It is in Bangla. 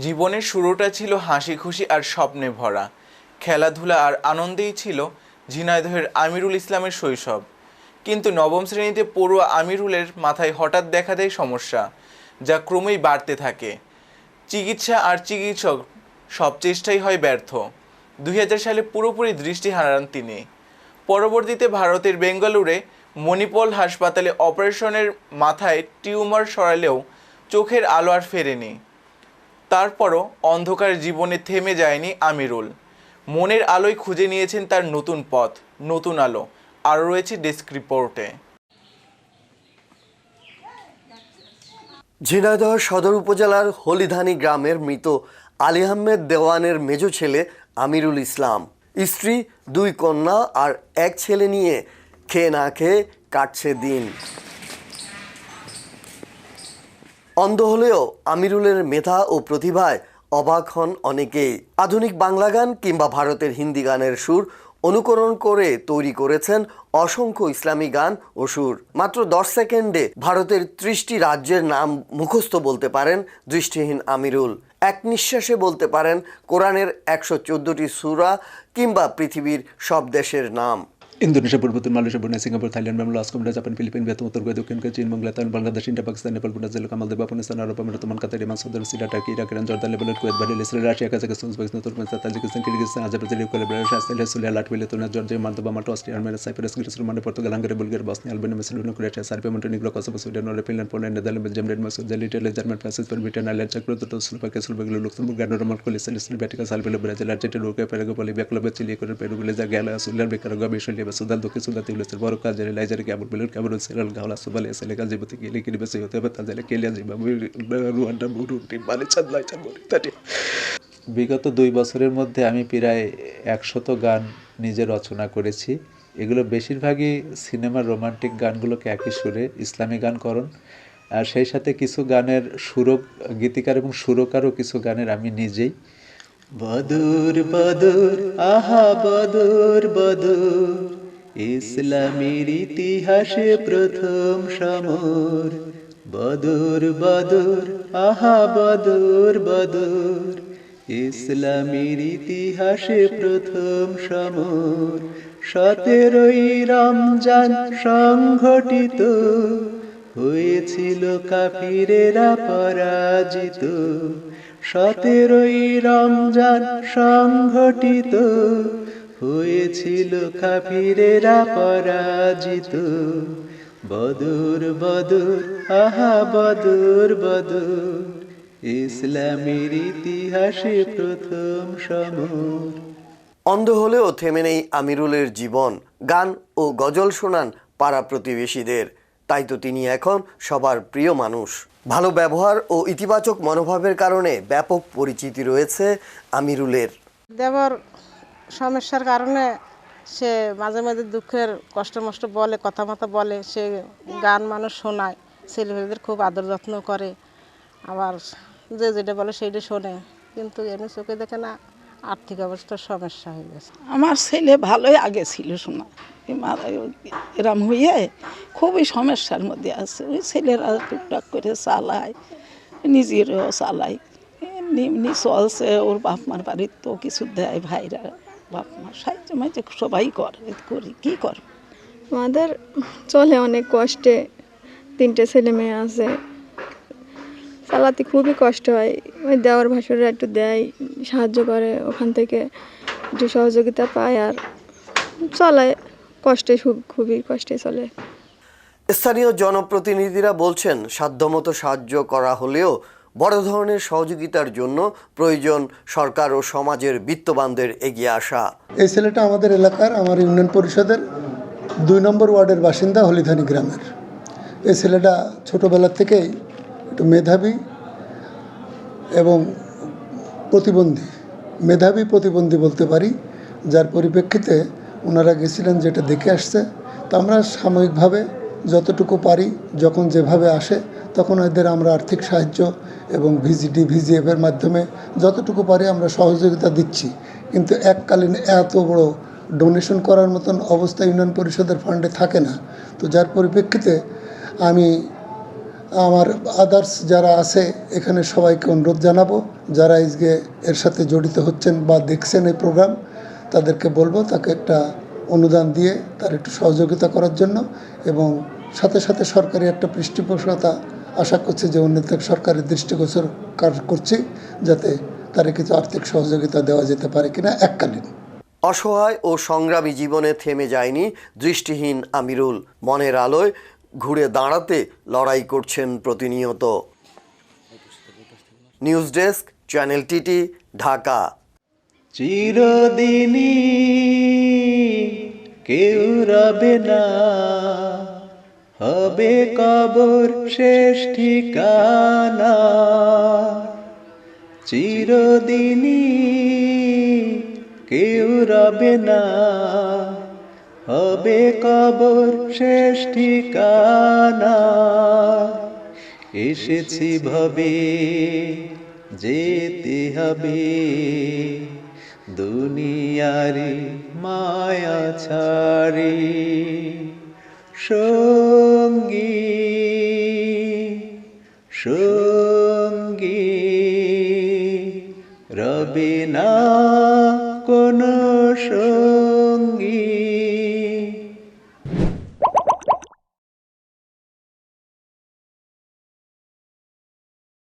জীবনের শুরুটা ছিল হাসি খুশি আর স্বপ্নে ভরা। খেলাধুলা আর আনন্দেই ছিল ঝিনাইদহের আমিরুল ইসলামের শৈশব। কিন্তু নবম শ্রেণীতে পড়ুয়া আমিরুলের মাথায় হঠাৎ দেখা দেয় সমস্যা, যা ক্রমেই বাড়তে থাকে। চিকিৎসা আর চিকিৎসক সব চেষ্টাই হয় ব্যর্থ। দুই হাজার সালে পুরোপুরি দৃষ্টি হারান তিনি। পরবর্তীতে ভারতের বেঙ্গালুরে মণিপল হাসপাতালে অপারেশনের মাথায় টিউমার সরালেও চোখের আলো আর ফেরেনি। তারপরও অন্ধকার জীবনে থেমে যায়নি আমিরুল। মনের আলোয় খুঁজে নিয়েছেন তার নতুন পথ, নতুন আলো। আরও রয়েছে ডেস্ক রিপোর্টে। ঝিনাইদহ সদর উপজেলার হলিধানি গ্রামের মৃত আলী আহমেদ দেওয়ানের মেজ ছেলে আমিরুল ইসলাম। স্ত্রী, দুই কন্যা আর এক ছেলে নিয়ে খেয়ে না খেয়ে কাটছে দিন। অন্ধ হলেও আমিরুলের মেধা ও প্রতিভায় অবাক হন অনেকেই। আধুনিক বাংলা গান কিংবা ভারতের হিন্দি গানের সুর অনুকরণ করে তৈরি করেছেন অসংখ্য ইসলামী গান ও সুর। মাত্র দশ সেকেন্ডে ভারতের ত্রিশটি রাজ্যের নাম মুখস্থ বলতে পারেন দৃষ্টিহীন আমিরুল। এক নিঃশ্বাসে বলতে পারেন কোরআনের একশো চোদ্দটি সুরা কিংবা পৃথিবীর সব দেশের নাম। Indonesia পূর্বোত্তর Malaysia Brunei Singapore, Thailand Bangla Australia Japan Philippine Vietnam, উত্তর কোরিয়া, দক্ষিণ কোরিয়া, চীন, বাংলাদেশ বাংলাদেশ ইন্ডিয়া পাকিস্তান, নেপাল, ভুটান কামালদ্বীপ আফগানিস্তান আরব, আমিরাত, ওমান, কাতার ইমান Saudi Syria Turkey, Iraq, Iran, Jordan, Lebanon, Kuwait Bahrain Israel Russia, Kazakhstan, Uzbekistan Turkmenistan Tajikistan, Kyrgyzstan, Azerbaijan, Ukraine Belarus Australia সুলিয়া, Latvia তুনিয়া Georgia Moldova Malta, Austria, Armenia, Cyprus Greece Romania Portugal, Hungary, Bulgaria, Bosnia, Albania, Macedonia, Croatia, Serbia, Montenegro, Kosovo, Sweden, Norway, Finland, Poland Netherland Belgium Denmark Switzerland Italy German France Spain Britain Ireland check প্রজাতন্ত্র স্লোভাকিয়া স্লোভাকিয়া লুক্সেমবুর্গ গান্ডোরা Morocco listen Vatican Serbia Brazil, Argentina, Uruguay Paraguay Bolivia Colombia Chile, Ecuador, Peru Belize গ্যালা সুলিয়ার বেকারগা মালে চাঁদ লাইচান মরিতানি বিগত দুই বছরের মধ্যে আমি প্রায় একশত গান নিজে রচনা করেছি। এগুলো বেশিরভাগই সিনেমার রোমান্টিক গানগুলোকে একই সুরে ইসলামী গান গানকরণ আর সেই সাথে কিছু গানের সুরক, গীতিকার এবং সুরকারও কিছু গানের আমি নিজেই বদর বদর, আহা বদর বদর, ইসলামের ইতিহাসে প্রথম সমর। বদর বদর, আহা বদর বদর, ইসলামের ইতিহাসে প্রথম সমর। সতেরোই রমজান সংঘটিত, হয়েছিল কাফিরেরা পরাজিত। সতেরোই রমজান সংঘটিত, হয়েছিল কাফিরেরা পরাজিত। বদর বদর, আহা, বদর বদর, ইসলামের ইতিহাসে প্রথম সমর। অন্ধ হলেও থেমে নেই আমিরুলের জীবন, গান ও গজল শোনান পাড়া প্রতিবেশীদের, তাই তো তিনি এখন সবার প্রিয় মানুষ। ভালো ব্যবহার ও ইতিবাচক মনোভাবের কারণে ব্যাপক পরিচিতি রয়েছে আমিরুলের। দেবর, সমস্যার কারণে সে মাঝে মাঝে দুঃখের, কষ্ট মষ্ট বলে কথা মতো বলে, সে গান মানুষ শোনায়, ছেলেমেয়েদের খুব আদর যত্ন করে, আবার যে যেটা বলে সেইটা শোনে, কিন্তু এমনি চোখে দেখে না। আর্থিক অবস্থার সমস্যা হয়ে গেছে। আমার ছেলে ভালোই আগে ছিল শোনা। এরম হয়ে খুবই সমস্যার মধ্যে আছে। ওই ছেলেরা টুকটাক করে চালায় নিজেরও চালায়। এমনি এমনি চলছে ওর বাপ মার বাড়ির তো কিছু দেয় ভাইরা বাপ মার সাহায্য মাঝে সবাই করে করি কী কর আমাদের চলে অনেক কষ্টে। তিনটে ছেলে মেয়ে আছে। চালাতে খুবই কষ্ট হয়। ওই দেওয়ার ভাসুররা একটু দেয় সাহায্য করে ওখান থেকে একটু সহযোগিতা পায় আর চলে। কষ্টে খুব- খুবই কষ্টে চলে। স্থানীয় জনপ্রতিনিধিরা বলছেন সাধ্যমতো সাহায্য করা হলেও বড় ধরনের সহযোগিতার জন্য প্রয়োজন সরকার ও সমাজের বিত্তবানদের এগিয়ে আসা। এই ছেলেটা আমাদের এলাকার আমার ইউনিয়ন পরিষদের দুই নম্বর ওয়ার্ডের বাসিন্দা হলিধানি গ্রামের। এই ছেলেটা ছোটোবেলার থেকেই মেধাবী এবং প্রতিবন্ধী, মেধাবী প্রতিবন্ধী বলতে পারি, যার পরিপ্রেক্ষিতে ওনারা গেছিলেন যেটা দেখে আসছে। তো আমরা সাময়িকভাবে যতটুকু পারি, যখন যেভাবে আসে, তখন এদের আমরা আর্থিক সাহায্য এবং ভিজিডি ভিজিএফের মাধ্যমে যতটুকু পারি আমরা সহযোগিতা দিচ্ছি। কিন্তু এককালীন এত বড় ডোনেশন করার মতন অবস্থা ইউনিয়ন পরিষদের ফান্ডে থাকে না। তো যার পরিপ্রেক্ষিতে আমি আমার আদার্স যারা আছে, এখানে সবাইকে অনুরোধ জানাব, যারা আজকে এর সাথে জড়িত হচ্ছেন বা দেখছেন এই প্রোগ্রাম তাদেরকে বলব তাকে একটা অনুদান দিয়ে তার একটু সহযোগিতা করার জন্য এবং সাথে সাথে সরকারি একটা পৃষ্ঠপোষকতা আশা করছি যে উন্নত সরকারের দৃষ্টিগোচর কাজ করছি, যাতে তার কিছু আর্থিক সহযোগিতা দেওয়া যেতে পারে কিনা এককালীন। অসহায় ও সংগ্রামী জীবনে থেমে যায়নি দৃষ্টিহীন আমিরুল। মনের আলোয় ঘুরে দাঁড়াতে লড়াই করছেন প্রতিনিয়ত। News desk, channel TT, Dhaka. চিরদিনই কেউ রবে না। হবে কবর শেষ ঠিকানা। চিরদিনই কেউ রবে না। হবে কবর শেষ ঠিকানা। এসেছি ভবে, যেতে হবে। দুনিয়ারে মায়া ছাড়ে সঙ্গী সঙ্গী। রবে না কোনো সঙ্গী।